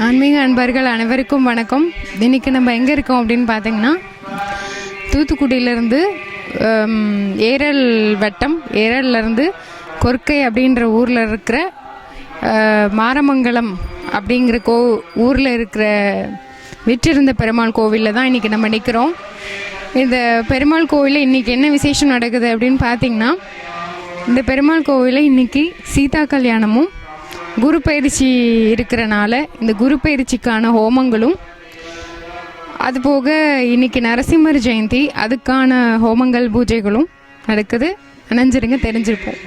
ஆன்மீக அன்பர்கள் அனைவருக்கும் வணக்கம். இன்னைக்கு நம்ம எங்கே இருக்கோம் அப்படின்னு பார்த்தீங்கன்னா தூத்துக்குடியிலேருந்து ஏரல் வட்டம் ஏரல்லேருந்து கொர்க்கை அப்படின்ற ஊரில் இருக்கிற மாரமங்கலம் அப்படிங்கிற கோ ஊரில் இருக்கிற விற்றிருந்த பெருமாள் கோவிலில் தான் இன்றைக்கி நம்ம நிற்கிறோம் இந்த பெருமாள் கோவிலில் இன்றைக்கி என்ன விசேஷம் நடக்குது அப்படின்னு பார்த்தீங்கன்னா இந்த பெருமாள் கோவிலில் இன்றைக்கி சீதா கல்யாணமும் குரு பயிற்சி இருக்கிறனால இந்த குரு பயிற்சிக்கான ஹோமங்களும் அதுபோக இன்னைக்கு நரசிம்மர் ஜெயந்தி அதுக்கான ஹோமங்கள் பூஜைகளும் நடக்குது. நினைஞ்சிருங்க தெரிஞ்சிருப்போம்.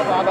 నమ.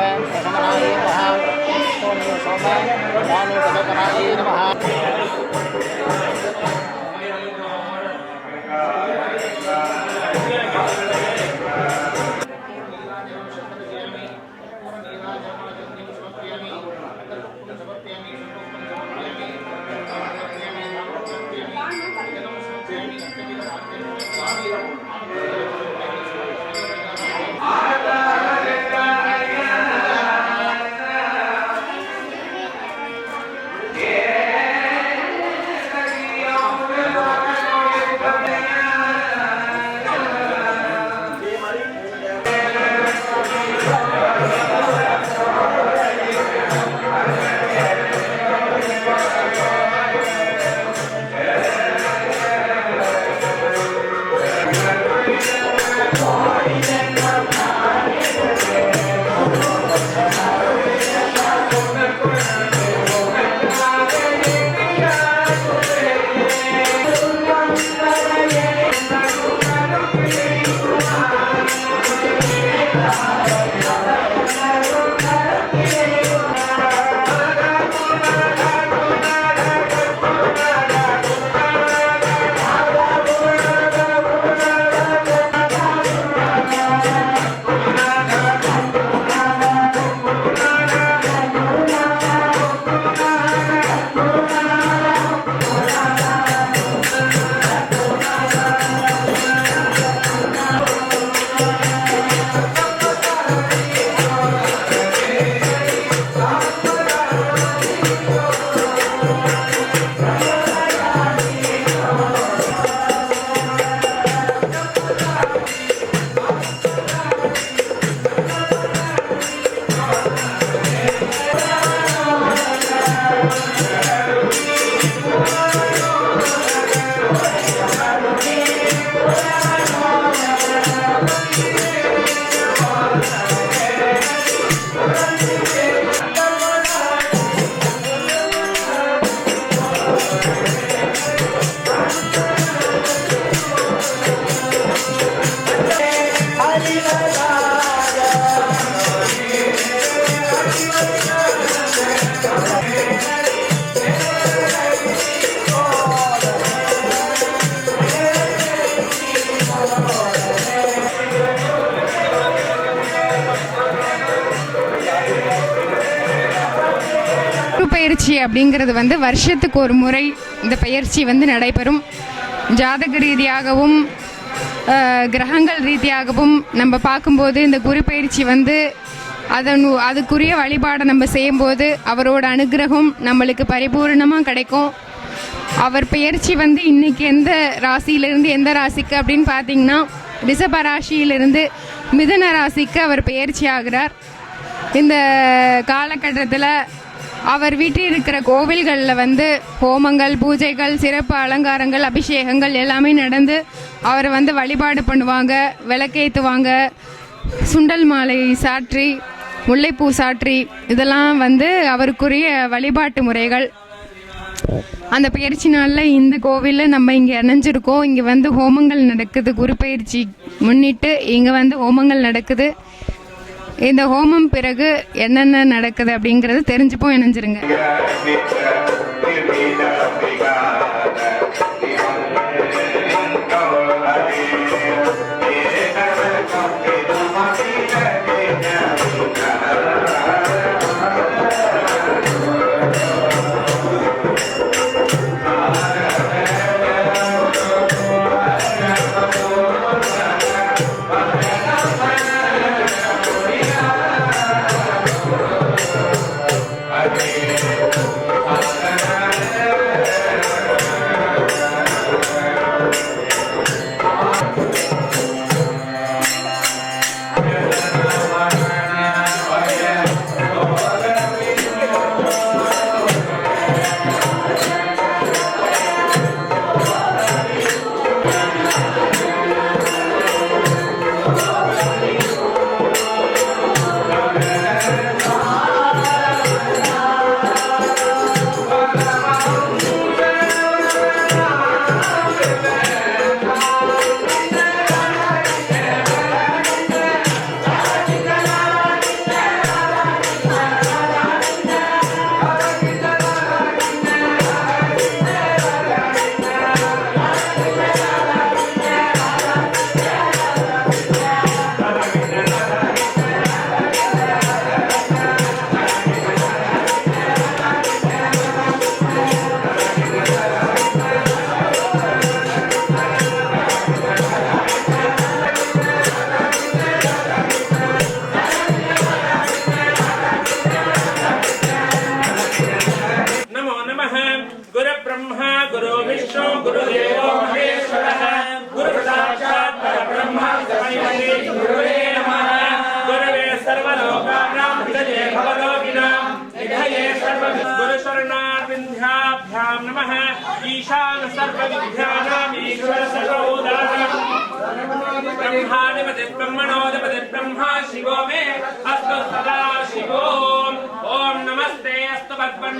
அப்படிங்கிறது வந்து வருஷத்துக்கு ஒரு முறை இந்த பயிற்சி வந்து நடைபெறும். ஜாதக ரீதியாகவும் கிரகங்கள் ரீதியாகவும் நம்ம பார்க்கும்போது இந்த குரு பயிற்சி வந்து அதன் அதுக்குரிய வழிபாடை நம்ம செய்யும்போது அவரோட அனுகிரகம் நம்மளுக்கு பரிபூர்ணமாக கிடைக்கும். அவர் பயிற்சி வந்து இன்னைக்கு எந்த ராசியிலிருந்து எந்த ராசிக்கு அப்படின்னு பார்த்தீங்கன்னா ரிஷப ராசியிலிருந்து மிதன ராசிக்கு அவர் பெயர்ச்சி ஆகிறார். இந்த காலகட்டத்தில் அவர் வீட்டில் இருக்கிற கோவில்களில் வந்து ஹோமங்கள் பூஜைகள் சிறப்பு அலங்காரங்கள் அபிஷேகங்கள் எல்லாமே நடந்து அவரை வந்து வழிபாடு பண்ணுவாங்க விளக்கேற்றுவாங்க சுண்டல் மாலை சாற்றி முல்லைப்பூ சாற்றி இதெல்லாம் வந்து அவருக்குரிய வழிபாட்டு முறைகள். அந்த பயிற்சி நாளில் இந்த கோவிலில் நம்ம இங்கே இணைஞ்சிருக்கோம். இங்கே வந்து ஹோமங்கள் நடக்குது குரு பயிற்சி முன்னிட்டு இங்கே வந்து ஹோமங்கள் நடக்குது. இந்த ஹோமம் பிறகு என்னென்ன நடக்குது அப்படிங்கிறது தெரிஞ்சுப்போம் இணைஞ்சிருங்க. Okay. गुरुदेवो महेश्वरः। गुरु परब्रह्म तस्मै गुरुवे नमः। गुरवे सर्वलोकानां हृदये भवलोकिनां। निधये सर्व नमः। ईशान सर्वविद्यानाम् ईश्वर सर्वोदानम् ब्रह्माधिपति ब्रह्मणोधिपति ब्रह्मा शिवो मे। अस्तु सदा नमस्ते। अस्तु भगवन्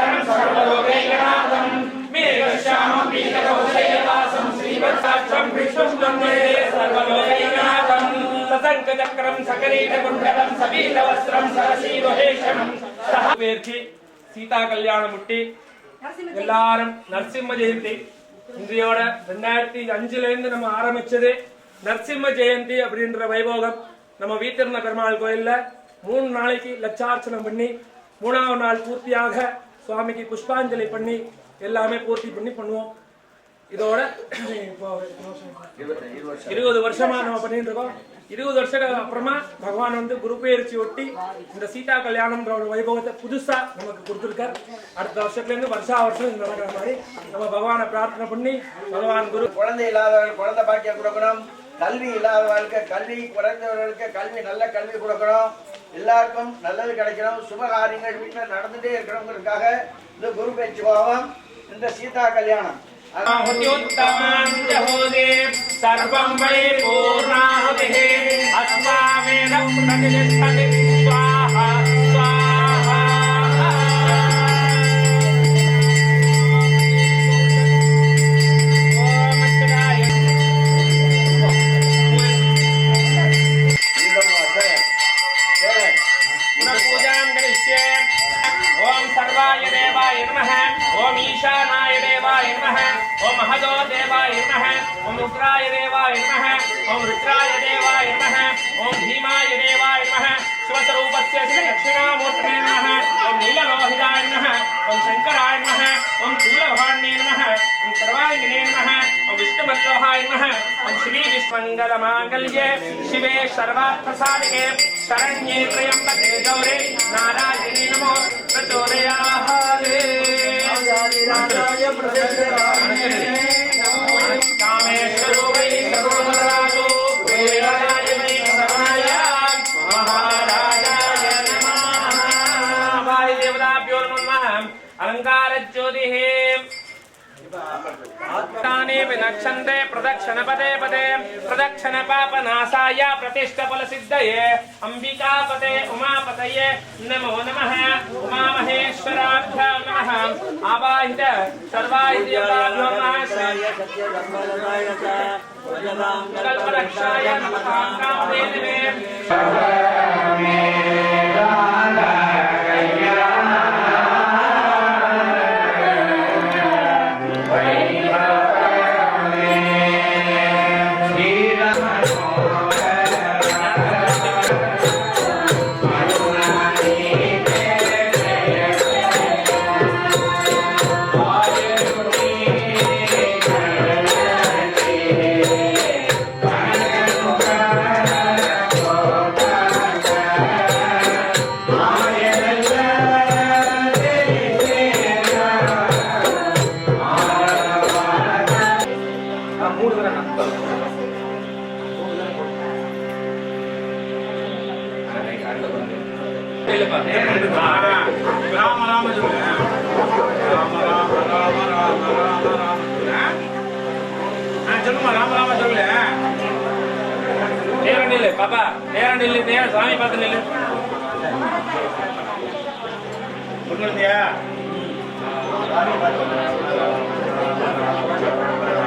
பேர்ச்சி சீதா கல்யாணம் முட்டி எல்லாரும் நரசிம்ம ஜெயந்தி. இன்றையோட ரெண்டாயிரத்தி அஞ்சுல இருந்து நம்ம ஆரம்பிச்சது நரசிம்ம ஜெயந்தி அப்படின்ற வைபோகம். நம்ம வீட்டிருந்த பெருமாள் கோயில்ல மூணு நாளைக்கு லட்சார்ச்சனம் பண்ணி மூணாவது நாள் பூர்த்தியாக சுவாமிக்கு புஷ்பாஞ்சலி பண்ணி எல்லாமே பூர்த்தி பண்ணி பண்ணுவோம். இதோட இப்போ இருபது வருஷமா நம்ம பண்ணிட்டு இருக்கோம். இருபது வருஷத்துக்கு அப்புறமா பகவான் வந்து குரு பயிற்சி ஒட்டி இந்த சீதா கல்யாணம்ன்ற ஒரு வைபவத்தை புதுசா நமக்கு கொடுத்துருக்கார். அடுத்த வருஷத்துல இருந்து வருஷா வருஷம் நடக்கிற மாதிரி நம்ம பகவானை பிரார்த்தனை பண்ணி பகவான் குரு குழந்தை இல்லாதவர்கள் குழந்தை பாக்கியம் கொடுக்கணும். கல்வி இல்லாதவர்களுக்கு கல்வி குறைந்தவர்களுக்கு கல்வி நல்ல கல்வி கொடுக்கணும். எல்லாருக்கும் நல்லது கிடைக்கணும். சுபகாரியங்கள் வீட்டில் நடந்துகிட்டே இருக்கிறவங்களுக்காக இந்த குரு பேச்சு பாவம் இந்த சீதா கல்யாணம். சர்வம் வை பூர்ணாஹுதி அஸ்மாமேன ओम शूलभाण्ये नमः ओम सर्वाङ्गिने नमः ओम विष्णुवल्लभाय नमः ओम श्री विश्वमङ्गलमाङ्गल्ये शिवे सर्वार्थसाधके शरण्ये त्र्यम्बके गौरे नारायणे नमो प्रचोदयाहारे नमो कामेश्वरो विनन्दने विनक्षन्दे प्रदक्षिण पदे पदे प्रदक्षिण पापनाशाय प्रतिष्ठफलसिद्धये, अम्बिकापते उमापतये नमो नमः, उमामहेश्वराभ्यां नमः। आवाहित सर्वाहितयोमाशय कल्परक्षाय नमः। कामदेवे நில்லு பாப்பா. நேரம் நில்லு நேரம் சாமி பார்த்து நில்லு. சொல்லுங்கயா போல